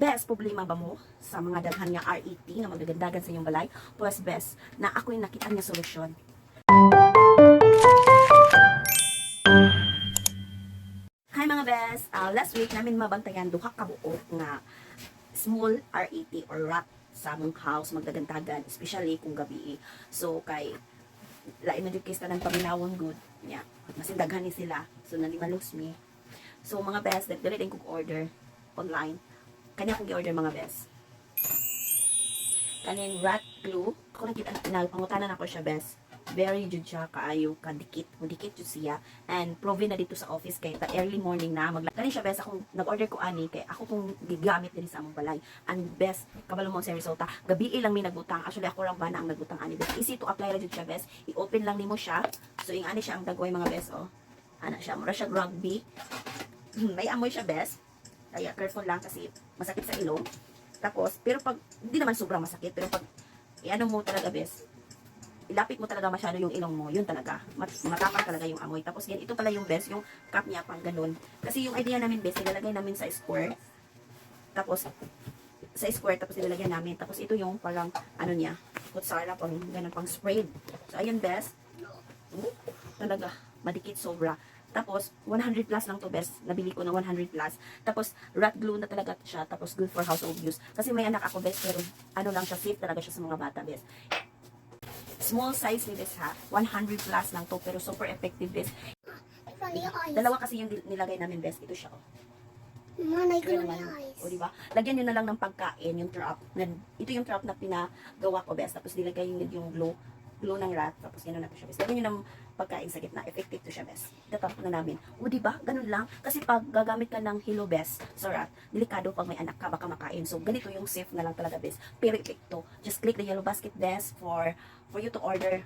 best problema ba mo sa mga daghan nga RET nga magagandagan sa inyong balay? Pues best na ako yung nakita niya solusyon. Hi mga best! Uh, last week namin mabantayan duha ka buok nga small RET or rat sa among house magdagantagan especially kung gabi so kay lain na kay ng paminawon good nya masin daghan ni sila so nalimalos mi so mga best dili din kog order online kanya kong gi-order mga best kanin rat glue. Ako nakita nagpangutanan ako siya best very jud siya kaayo kadikit. Dikit jud siya. And proven na dito sa office kay ta early morning na magla kani siya best akong nag-order ko ani kay ako kung gigamit din sa among balay. And best kabalo mo sa resulta gabi lang mi nagbutang. Actually ako lang ba na ang nagbutang ani best easy to apply ra jud siya best i-open lang nimo siya. So ing ani siya ang dagway mga best oh. Ana siya mura siya rugby. May amoy siya best kaya careful lang kasi masakit sa ilong tapos pero pag hindi naman sobrang masakit pero pag iano mo talaga best ilapit mo talaga masyado yung ilong mo, yun talaga. Mat matapang talaga yung amoy. Tapos yan, ito pala yung best, yung cup niya pang ganun. Kasi yung idea namin best, nilalagay namin sa square. Tapos, sa square, tapos nilalagyan namin. Tapos ito yung parang, ano niya, kutsara, pang ganun, pang spread. So, ayun best. Talaga, madikit sobra. Tapos, 100 plus lang to best. Nabili ko ng 100 plus. Tapos, rat glue na talaga siya. Tapos, good for household use. Kasi may anak ako best, pero ano lang siya, safe talaga siya sa mga bata best small size ni Bes ha. 100 plus lang to pero super effective Bes. From the eyes. Dalawa kasi yung nilagay namin Bes. Ito siya oh. Man, I Kaya got my naman, eyes. o di ba? Lagyan niyo na lang ng pagkain, yung trap. Ito yung trap na pinagawa ko Bes. Tapos nilagay niyo yung glue glue ng rat. Tapos gano'n na to siya Bes. Lagyan niyo ng pagkain sa gitna. Effective to siya Bes. Tatap na namin. O di ba? Ganun lang. Kasi pag gagamit ka ng hilo Bes sa rat, delikado pag may anak ka baka makain. So ganito yung safe na lang talaga Bes. Pero epekto. Just click the yellow basket Bes for for you to order